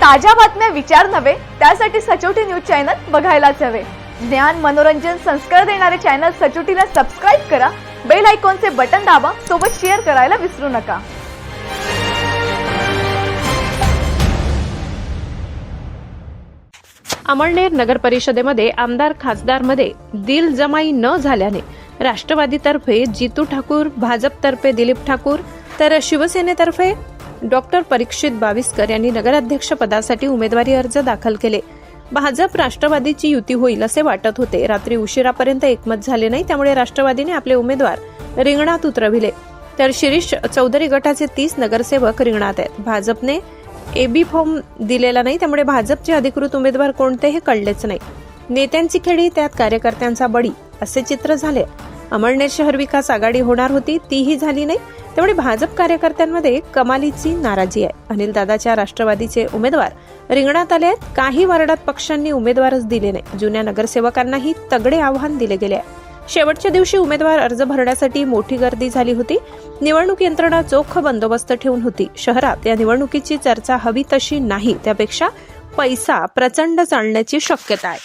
ताज्या बातम्या विचार नव्हे त्यासाठी सचोटी न्यूज चॅनल बघायलाच हवे. ज्ञान मनोरंजन संस्कार देणारे चॅनल सचोटीला सबस्क्राईब करा बेल आयकॉनचे बटन दाबा सोबत शेअर करायला विसरू नका. अमळनेर नगर परिषदेमध्ये आमदार खासदारमध्ये दिल जमाई न झाल्याने राष्ट्रवादीतर्फे जितू ठाकूर भाजपतर्फे दिलीप ठाकूर तर शिवसेनेतर्फे डॉक्टर परीक्षित बाविस्कर यांनी नगराध्यक्ष पदासाठी उमेदवारी अर्ज दाखल केले. भाजप राष्ट्रवादीची युती होईल असे वाटत होते. रात्री उशिरापर्यंत एकमत झाले नाही त्यामुळे राष्ट्रवादीने आपले उमेदवार रिंगणात उतरविले. तर शिरीष चौधरी गटाचे तीस नगरसेवक रिंगणात आहेत. भाजपने एबी फॉर्म दिलेला नाही त्यामुळे भाजपचे अधिकृत उमेदवार कोणते हे कळलेच नाही. नेत्यांची खेळी त्यात कार्यकर्त्यांचा बळी असे चित्र झाले. अमळनेर शहर विकास आघाडी होणार होती तीही झाली नाही. त्यामुळे भाजप कार्यकर्त्यांमध्ये कमालीची नाराजी आहे. अनिल दादाच्या राष्ट्रवादीचे उमेदवार रिंगणात आले आहेत. काही वार्डात पक्षांनी उमेदवारच दिले नाही. जुन्या नगरसेवकांनाही तगडे आव्हान दिले गेले आहे. शेवटच्या दिवशी उमेदवार अर्ज भरण्यासाठी मोठी गर्दी झाली होती. निवडणूक यंत्रणा चोख बंदोबस्त ठेवून होती. शहरात या निवडणुकीची चर्चा हवी तशी नाही. त्यापेक्षा पैसा प्रचंड चालण्याची शक्यता आहे.